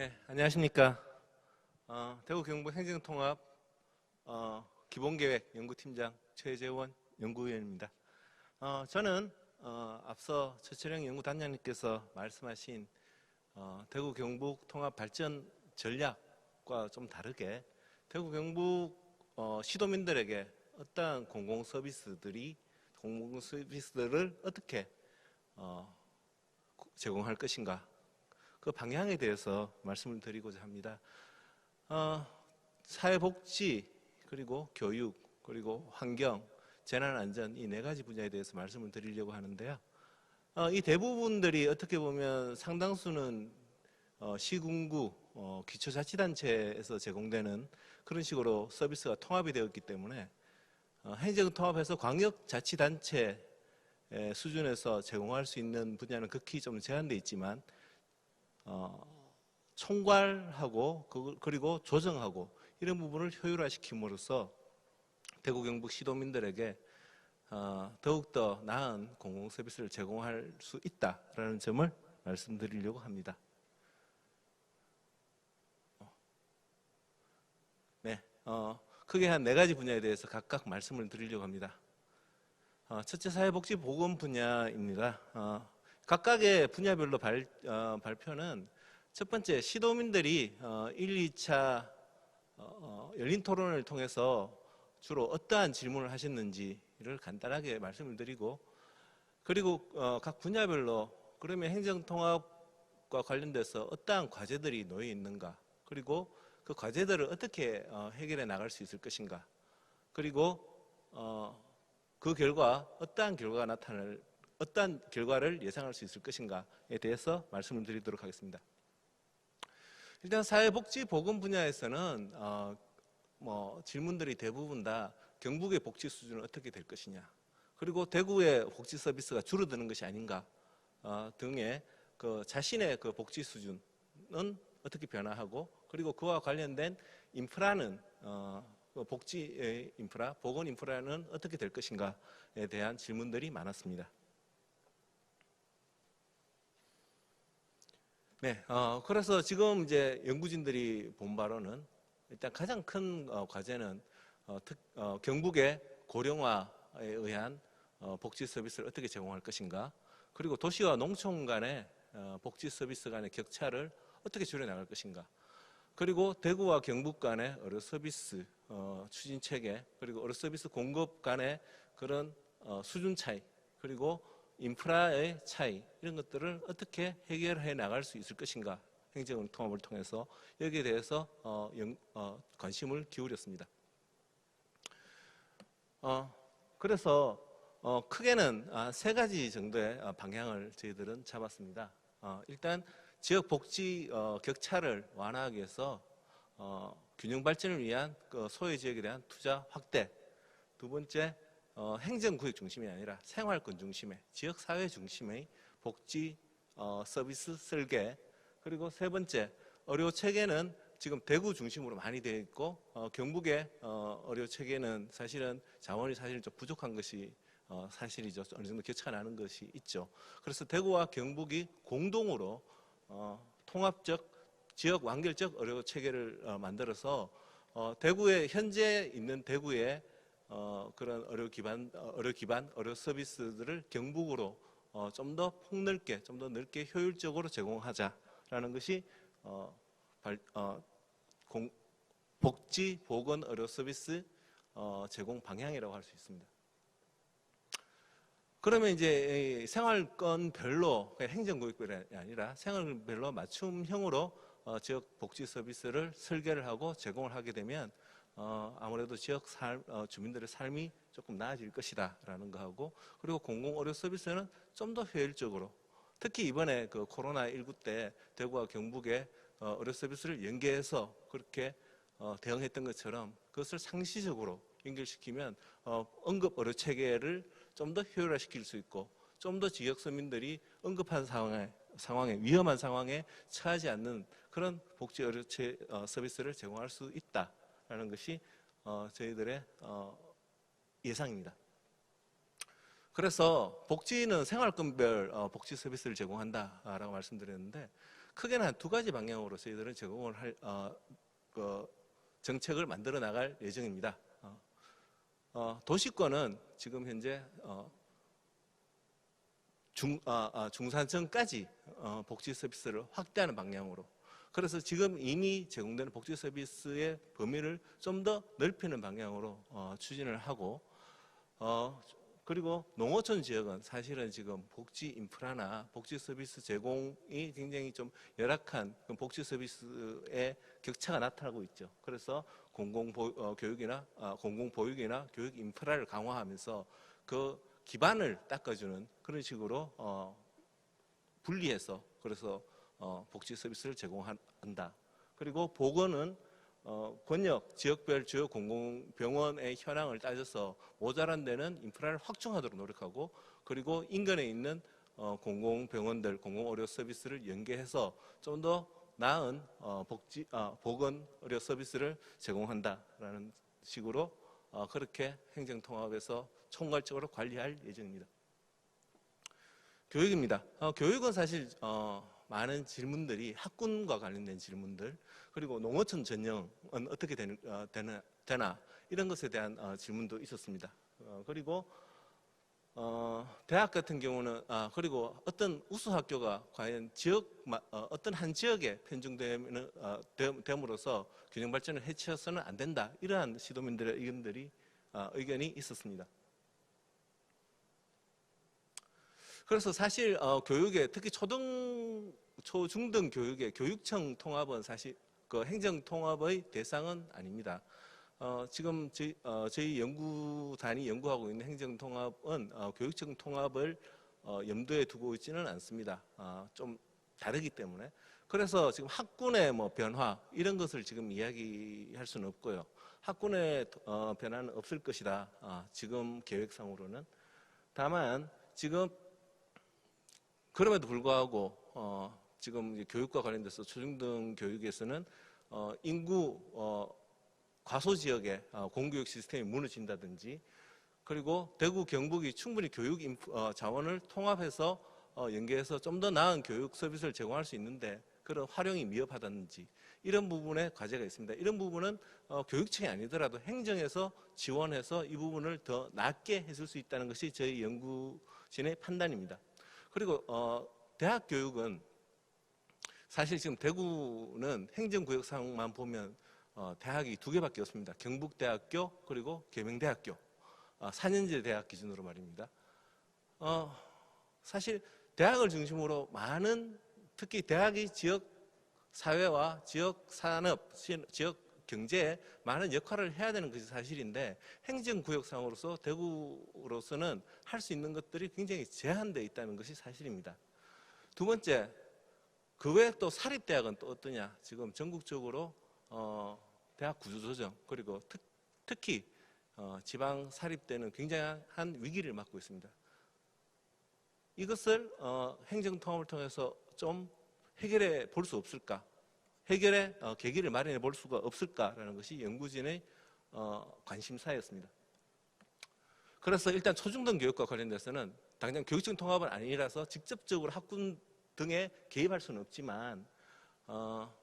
네, 안녕하십니까. 어, 대구 경북 행정통합 어, 기본계획 연구팀장 최재원 연구위원입니다. 어, 저는 어, 앞서 최철영 연구단장님께서 말씀하신 어, 대구 경북 통합 발전 전략과 좀 다르게 대구 경북 어, 시도민들에게 어떠한 공공 서비스들이 공공 서비스들을 어떻게 어, 제공할 것인가 그 방향에 대해서 말씀을 드리고자 합니다. 어, 사회복지 그리고 교육 그리고 환경 재난안전 이 네 가지 분야에 대해서 말씀을 드리려고 하는데요. 어, 이 대부분들이 어떻게 보면 상당수는 어, 시군구 어, 기초자치단체에서 제공되는 그런 식으로 서비스가 통합이 되었기 때문에 어, 행정 통합해서 광역자치단체 의 수준에서 제공할 수 있는 분야는 극히 좀 제한돼 있지만 어, 총괄하고 그- 그리고 조정하고 이런 부분을 효율화시킴으로써 대구 경북 시도민들에게 어, 더욱더 나은 공공 서비스를 제공할 수 있다라는 점을 말씀드리려고 합니다. 어. 네, 어, 크게 한 네 가지 분야에 대해서 각각 말씀을 드리려고 합니다. 어, 첫째 사회복지 보건 분야입니다. 어, 각각의 분야별로 발, 어, 발표는 첫 번째 시도민들이 어, 1, 2차 어, 열린 토론을 통해서 주로 어떠한 질문을 하셨는지를 간단하게 말씀을 드리고 그리고 어, 각 분야별로 그러면 행정통합과 관련돼서 어떠한 과제들이 놓여 있는가 그리고 그 과제들을 어떻게 어, 해결해 나갈 수 있을 것인가 그리고 어, 그 결과 어떠한 결과가 나타날 어떠한 결과를 예상할 수 있을 것인가에 대해서 말씀을 드리도록 하겠습니다. 일단 사회복지 보건 분야에서는 어, 뭐 질문들이 대부분 다 경북의 복지 수준은 어떻게 될 것이냐, 그리고 대구의 복지 서비스가 줄어드는 것이 아닌가 어, 등의 그 자신의 그 복지 수준은 어떻게 변화하고 그리고 그와 관련된 인프라는 어, 그 복지 인프라, 보건 인프라는 어떻게 될 것인가에 대한 질문들이 많았습니다. 네, 어, 그래서 지금 이제 연구진들이 본 바로는 일단 가장 큰 어, 과제는 어, 특, 어, 경북의 고령화에 의한 어, 복지 서비스를 어떻게 제공할 것인가, 그리고 도시와 농촌 간의 어, 복지 서비스 간의 격차를 어떻게 줄여나갈 것인가, 그리고 대구와 경북 간의 의료 서비스 어, 추진 체계, 그리고 의료 서비스 공급 간의 그런 어, 수준 차이, 그리고 인프라의 차이 이런 것들을 어떻게 해결해 나갈 수 있을 것인가 행정 통합을 통해서 여기에 대해서 어, 영, 어, 관심을 기울였습니다. 어, 그래서 어, 크게는 아, 세 가지 정도의 아, 방향을 저희들은 잡았습니다. 어, 일단 지역 복지 어, 격차를 완화하기 위해서 어, 균형 발전을 위한 그 소외 지역에 대한 투자 확대. 두 번째 어, 행정구역 중심이 아니라 생활권 중심의 지역 사회 중심의 복지 어, 서비스 설계 그리고 세 번째 의료 체계는 지금 대구 중심으로 많이 되어 있고 어, 경북의 어, 의료 체계는 사실은 자원이 사실 좀 부족한 것이 어, 사실이죠 어느 정도 격차가 나는 것이 있죠. 그래서 대구와 경북이 공동으로 어, 통합적 지역 완결적 의료 체계를 어, 만들어서 어, 대구에 현재 있는 대구의 어, 그런 의료 기반, 어, 의료 기반, 의료 서비스들을 경북으로 어, 좀 더 폭넓게, 좀 더 넓게 효율적으로 제공하자라는 것이 어, 발, 어, 공, 복지 보건 의료 서비스 어, 제공 방향이라고 할 수 있습니다. 그러면 이제 이 생활권별로 행정구역별이 아니라 생활별로 맞춤형으로 어, 지역 복지 서비스를 설계를 하고 제공을 하게 되면 어, 아무래도 지역 살, 어, 주민들의 삶이 조금 나아질 것이다라는 거하고 그리고 공공 의료 서비스는 좀 더 효율적으로 특히 이번에 그 코로나 19때 대구와 경북의 어, 의료 서비스를 연계해서 그렇게 어, 대응했던 것처럼 그것을 상시적으로 연결시키면 어, 응급 의료 체계를 좀 더 효율화시킬 수 있고 좀 더 지역 서민들이 응급한 상황에 상황에 위험한 상황에 처하지 않는 그런 복지 의료 체, 어, 서비스를 제공할 수 있다. 라는 것이 어, 저희들의 어, 예상입니다. 그래서 복지는 생활권별 어, 복지 서비스를 제공한다라고 말씀드렸는데 크게는 한 두 가지 방향으로 저희들은 제공을 할 어, 그 정책을 만들어 나갈 예정입니다. 어, 어, 도시권은 지금 현재 어, 중, 아, 아, 중산층까지 어, 복지 서비스를 확대하는 방향으로 그래서 지금 이미 제공되는 복지 서비스의 범위를 좀 더 넓히는 방향으로 어, 추진을 하고 어, 그리고 농어촌 지역은 사실은 지금 복지 인프라나 복지 서비스 제공이 굉장히 좀 열악한 복지 서비스의 격차가 나타나고 있죠. 그래서 공공 보, 어, 교육이나 어, 공공 보육이나 교육 인프라를 강화하면서 그 기반을 닦아주는 그런 식으로 어, 분리해서 그래서 어, 복지 서비스를 제공한다. 그리고 보건은 어, 권역 지역별 주요 공공병원의 현황을 따져서 모자란 데는 인프라를 확충하도록 노력하고 그리고 인근에 있는 어, 공공병원들 공공의료 서비스를 연계해서 좀 더 나은 어, 복지 아, 보건 의료 서비스를 제공한다라는 식으로 어, 그렇게 행정통합에서 총괄적으로 관리할 예정입니다. 교육입니다. 어, 교육은 사실 어, 많은 질문들이 학군과 관련된 질문들 그리고 농어촌 전형은 어떻게 되는, 어, 되나, 되나 이런 것에 대한 어, 질문도 있었습니다. 어, 그리고 어, 대학 같은 경우는 아, 그리고 어떤 우수 학교가 과연 지역 어, 어떤 한 지역에 편중됨으로써 어, 됨으로써 균형 발전을 해치어서는 안 된다 이러한 시도민들의 의견들이 어, 의견이 있었습니다. 그래서 사실 어, 교육에 특히 초등 초중등 교육의 교육청 통합은 사실 그 행정 통합의 대상은 아닙니다. 어, 지금 저희, 어, 저희 연구단이 연구하고 있는 행정 통합은 어, 교육청 통합을 어, 염두에 두고 있지는 않습니다. 어, 좀 다르기 때문에 그래서 지금 학군의 뭐 변화 이런 것을 지금 이야기할 수는 없고요. 학군의 어, 변화는 없을 것이다. 어, 지금 계획상으로는 다만 지금 그럼에도 불구하고 어, 지금 교육과 관련돼서 초중등 교육에서는 어, 인구 어, 과소 지역의 어, 공교육 시스템이 무너진다든지 그리고 대구 경북이 충분히 교육 인프, 어, 자원을 통합해서 어, 연계해서 좀 더 나은 교육 서비스를 제공할 수 있는데 그런 활용이 미흡하다든지 이런 부분에 과제가 있습니다. 이런 부분은 어, 교육청이 아니더라도 행정에서 지원해서 이 부분을 더 낮게 해줄 수 있다는 것이 저희 연구진의 판단입니다. 그리고 어, 대학 교육은 사실 지금 대구는 행정구역상만 보면 어, 대학이 두 개밖에 없습니다. 경북대학교 그리고 계명대학교 어, 4년제 대학 기준으로 말입니다. 어, 사실 대학을 중심으로 많은 특히 대학이 지역 사회와 지역 산업, 지역 경제에 많은 역할을 해야 되는 것이 사실인데 행정구역상으로서 대구로서는 할 수 있는 것들이 굉장히 제한되어 있다는 것이 사실입니다. 두 번째, 그 외에 또 사립대학은 또 어떠냐? 지금 전국적으로 어, 대학 구조조정 그리고 특, 히 어, 지방 사립대는 굉장한 위기를 맞고 있습니다. 이것을 어, 행정통합을 통해서 좀 해결해 볼 수 없을까? 해결의 어, 계기를 마련해 볼 수가 없을까라는 것이 연구진의 어, 관심사였습니다. 그래서 일단 초중등 교육과 관련돼서는 당장 교육청 통합은 아니라서 직접적으로 학군 등에 개입할 수는 없지만 어,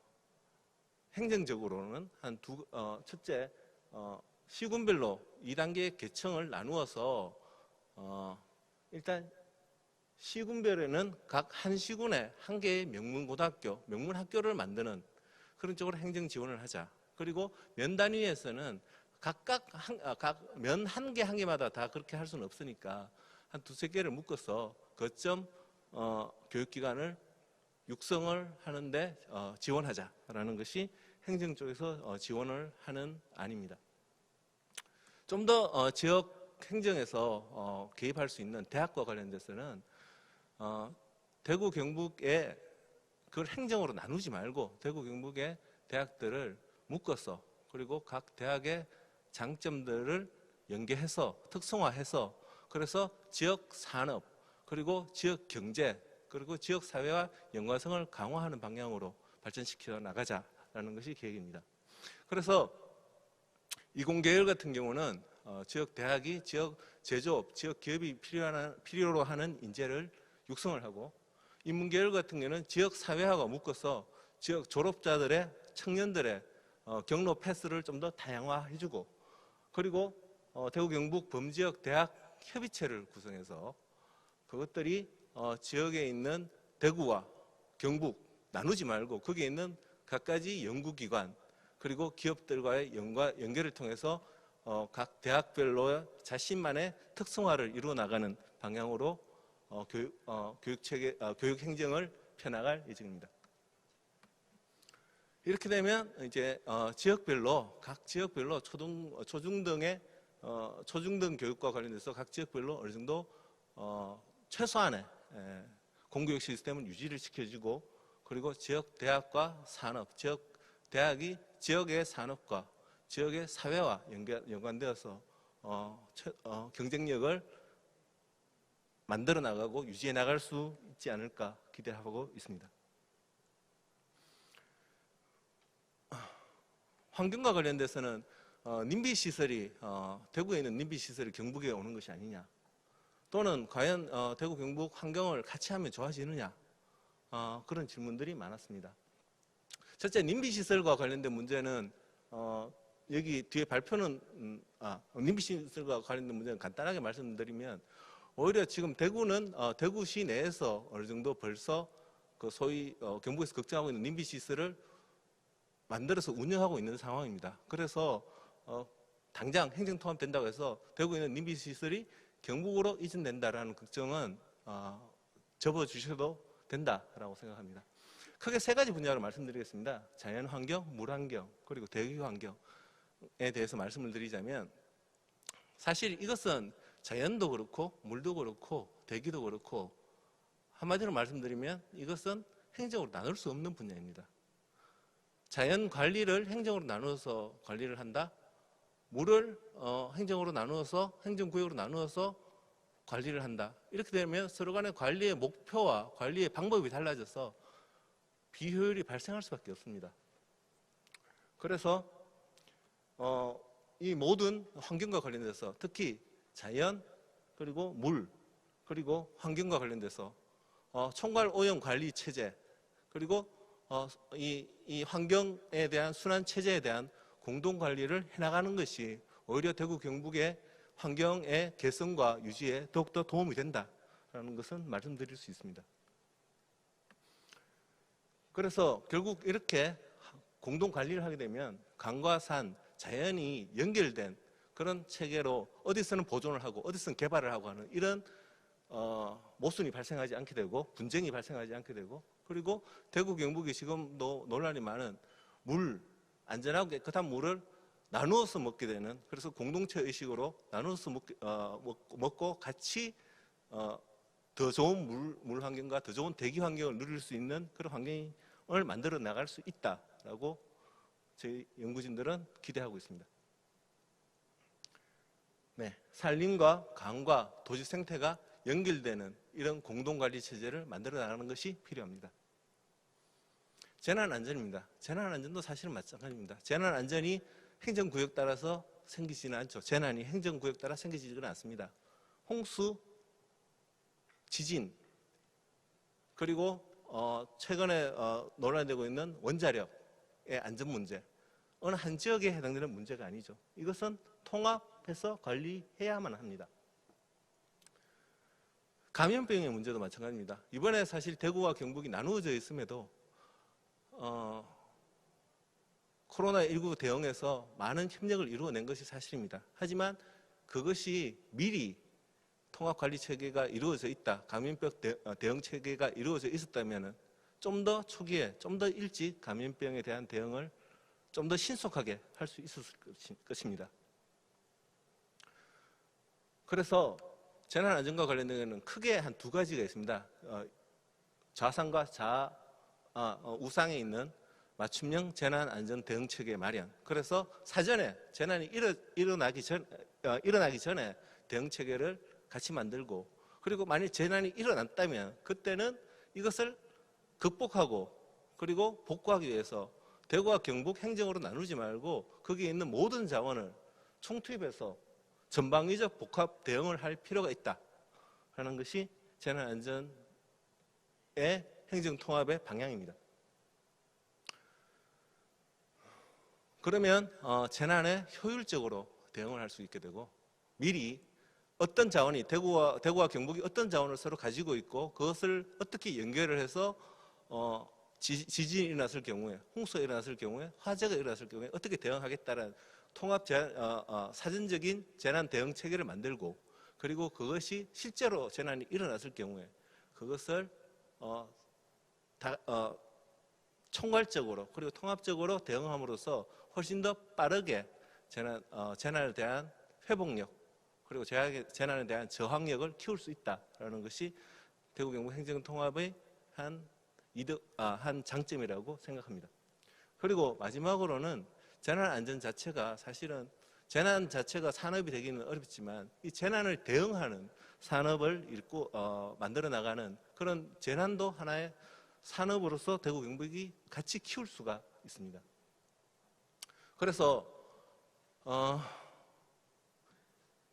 행정적으로는 한 두 어, 첫째 어, 시군별로 2단계 계층을 나누어서 어, 일단 시군별에는 각 한 시군에 한 개의 명문 고등학교, 명문 학교를 만드는 그런 쪽으로 행정 지원을 하자. 그리고 면 단위에서는 각각 아, 각면 한 개 한 개마다 다 그렇게 할 수는 없으니까 한 두세 개를 묶어서 거점 어, 교육기관을 육성을 하는데 어, 지원하자라는 것이 행정 쪽에서 어, 지원을 하는 안입니다. 좀더 어, 지역 행정에서 어, 개입할 수 있는 대학과 관련돼서는 어, 대구 경북에 그걸 행정으로 나누지 말고 대구 경북의 대학들을 묶어서 그리고 각 대학의 장점들을 연계해서 특성화해서 그래서 지역 산업 그리고 지역 경제 그리고 지역 사회와 연관성을 강화하는 방향으로 발전시켜 나가자라는 것이 계획입니다. 그래서 이공계열 같은 경우는 어, 지역 대학이 지역 제조업, 지역 기업이 필요한, 필요로 하는 인재를 육성을 하고 인문계열 같은 경우는 지역 사회화가 묶어서 지역 졸업자들의 청년들의 어, 경로 패스를 좀 더 다양화해주고 그리고 어, 대구 경북 범지역 대학 협의체를 구성해서 그것들이 어, 지역에 있는 대구와 경북 나누지 말고 거기에 있는 각가지 연구기관 그리고 기업들과의 연과, 연결을 통해서 어, 각 대학별로 자신만의 특성화를 이루어 나가는 방향으로 어, 교육, 어, 교육 체계, 어, 교육 행정을 펴나갈 예정입니다. 이렇게 되면 이제 어, 지역별로 각 지역별로 초등 어, 초중 등의 어, 초중 등 교육과 관련돼서 각 지역별로 어느 정도 어, 최소한의 에, 공교육 시스템을 유지를 시켜주고 그리고 지역 대학과 산업, 지역 대학이 지역의 산업과 지역의 사회와 연결, 연관되어서 어, 최- 어, 경쟁력을 만들어 나가고 유지해 나갈 수 있지 않을까 기대하고 있습니다. 환경과 관련돼서는 어, 님비 시설이 어, 대구에 있는 님비 시설이 경북에 오는 것이 아니냐 또는 과연 어, 대구 경북 환경을 같이 하면 좋아지느냐 어, 그런 질문들이 많았습니다. 첫째 님비 시설과 관련된 문제는 어, 여기 뒤에 발표는 음, 아, 님비 시설과 관련된 문제는 간단하게 말씀드리면 오히려 지금 대구는 어, 대구 시 내에서 어느 정도 벌써 그 소위 어, 경북에서 걱정하고 있는 님비 시설을 만들어서 운영하고 있는 상황입니다. 그래서 어, 당장 행정 통합된다고 해서 대구에 있는 님비 시설이 경북으로 이전된다라는 걱정은 어, 접어주셔도 된다라고 생각합니다. 크게 세 가지 분야로 말씀드리겠습니다. 자연 환경, 물 환경, 그리고 대기 환경에 대해서 말씀을 드리자면 사실 이것은 자연도 그렇고 물도 그렇고 대기도 그렇고 한마디로 말씀드리면 이것은 행정으로 나눌 수 없는 분야입니다. 자연 관리를 행정으로 나누어서 관리를 한다. 물을 어, 행정으로 나누어서 행정구역으로 나누어서 관리를 한다. 이렇게 되면 서로 간의 관리의 목표와 관리의 방법이 달라져서 비효율이 발생할 수밖에 없습니다. 그래서 어, 이 모든 환경과 관련돼서 특히 자연 그리고 물 그리고 환경과 관련돼서 어, 총괄 오염 관리 체제 그리고 어, 이, 이 환경에 대한 순환 체제에 대한 공동 관리를 해나가는 것이 오히려 대구 경북의 환경의 개선과 유지에 더욱더 도움이 된다라는 것은 말씀드릴 수 있습니다. 그래서 결국 이렇게 공동 관리를 하게 되면 강과 산, 자연이 연결된 그런 체계로 어디서는 보존을 하고 어디서는 개발을 하고 하는 이런 어, 모순이 발생하지 않게 되고 분쟁이 발생하지 않게 되고 그리고 대구 경북이 지금도 논란이 많은 물 안전하고 깨끗한 물을 나누어서 먹게 되는 그래서 공동체 의식으로 나누어서 먹, 어, 먹고, 먹고 같이 어, 더 좋은 물, 물 환경과 더 좋은 대기 환경을 누릴 수 있는 그런 환경을 만들어 나갈 수 있다라고 저희 연구진들은 기대하고 있습니다. 네, 산림과 강과 도시 생태가 연결되는 이런 공동관리 체제를 만들어 나가는 것이 필요합니다. 재난 안전입니다. 재난 안전도 사실은 마찬가지입니다. 재난 안전이 행정구역 따라서 생기지는 않죠. 재난이 행정구역 따라 생기지는 않습니다. 홍수, 지진, 그리고 어, 최근에 어, 논란되고 있는 원자력의 안전 문제. 어느 한 지역에 해당되는 문제가 아니죠. 이것은 통합 해서 관리해야만 합니다. 감염병의 문제도 마찬가지입니다. 이번에 사실 대구와 경북이 나누어져 있음에도 어, 코로나19 대응에서 많은 협력을 이루어낸 것이 사실입니다. 하지만 그것이 미리 통합관리 체계가 이루어져 있다, 감염병 대, 어, 대응 체계가 이루어져 있었다면 좀 더 초기에, 좀 더 일찍 감염병에 대한 대응을 좀 더 신속하게 할 수 있었을 것입니다. 그래서 재난 안전과 관련된 크게 한 두 가지가 있습니다. 어, 좌상과 자, 아, 어, 우상에 있는 맞춤형 재난 안전 대응 체계 마련. 그래서 사전에 재난이 일어, 일어나기 전 어, 일어나기 전에 대응 체계를 같이 만들고 그리고 만약 재난이 일어났다면 그때는 이것을 극복하고 그리고 복구하기 위해서 대구와 경북 행정으로 나누지 말고 거기에 있는 모든 자원을 총투입해서 전방위적 복합 대응을 할 필요가 있다. 하는 것이 재난안전의 행정통합의 방향입니다. 그러면 어, 재난에 효율적으로 대응을 할 수 있게 되고 미리 어떤 자원이 대구와 대구와 경북이 어떤 자원을 서로 가지고 있고 그것을 어떻게 연결을 해서 어, 지, 지진이 일어났을 경우에 홍수가 일어났을 경우에 화재가 일어났을 경우에 어떻게 대응하겠다는 통합 재, 어, 어, 사전적인 재난 대응 체계를 만들고 그리고 그것이 실제로 재난이 일어났을 경우에 그것을 어, 다, 어, 총괄적으로 그리고 통합적으로 대응함으로써 훨씬 더 빠르게 재난, 어, 재난에 대한 회복력 그리고 재난- 재난에 대한 저항력을 키울 수 있다라는 것이 대구 경북 행정 통합의 한 이득, 아, 한 장점이라고 생각합니다. 그리고 마지막으로는 재난 안전 자체가 사실은 재난 자체가 산업이 되기는 어렵지만 이 재난을 대응하는 산업을 일구 어, 만들어 나가는 그런 재난도 하나의 산업으로서 대구 경북이 같이 키울 수가 있습니다. 그래서 어,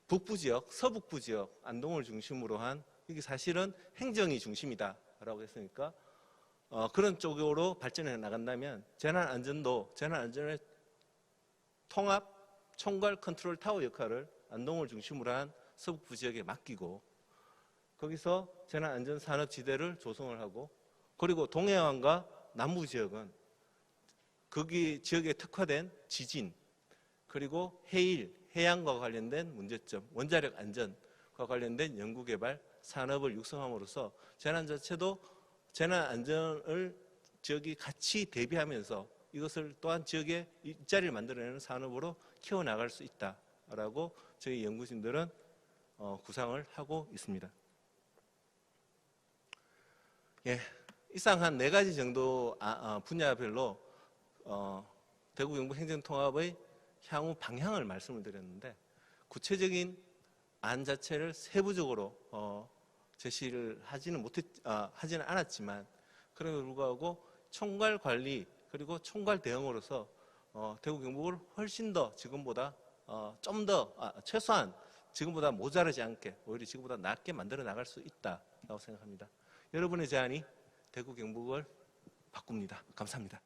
북부 지역, 서북부 지역, 안동을 중심으로 한 이게 사실은 행정이 중심이다라고 했으니까 어, 그런 쪽으로 발전해 나간다면 재난 안전도 재난 안전의 통합 총괄 컨트롤 타워 역할을 안동을 중심으로 한 서북부 지역에 맡기고 거기서 재난 안전 산업 지대를 조성을 하고 그리고 동해안과 남부 지역은 거기 지역에 특화된 지진 그리고 해일 해양과 관련된 문제점 원자력 안전과 관련된 연구 개발 산업을 육성함으로써 재난 자체도 재난 안전을 지역이 같이 대비하면서 이것을 또한 지역에 일자리를 만들어내는 산업으로 키워나갈 수 있다라고 저희 연구진들은 어, 구상을 하고 있습니다. 예, 이상 한 네 가지 정도 아, 아, 분야별로 어, 대구 경북 행정통합의 향후 방향을 말씀을 드렸는데 구체적인 안 자체를 세부적으로 어, 제시를 하지는 못했 아, 하지는 않았지만 그럼에도 불구하고 총괄 관리 그리고 총괄 대응으로서 어, 대구 경북을 훨씬 더 지금보다 어, 좀더 아, 최소한 지금보다 모자라지 않게 오히려 지금보다 낫게 만들어 나갈 수 있다라고 생각합니다. 여러분의 제안이 대구 경북을 바꿉니다. 감사합니다.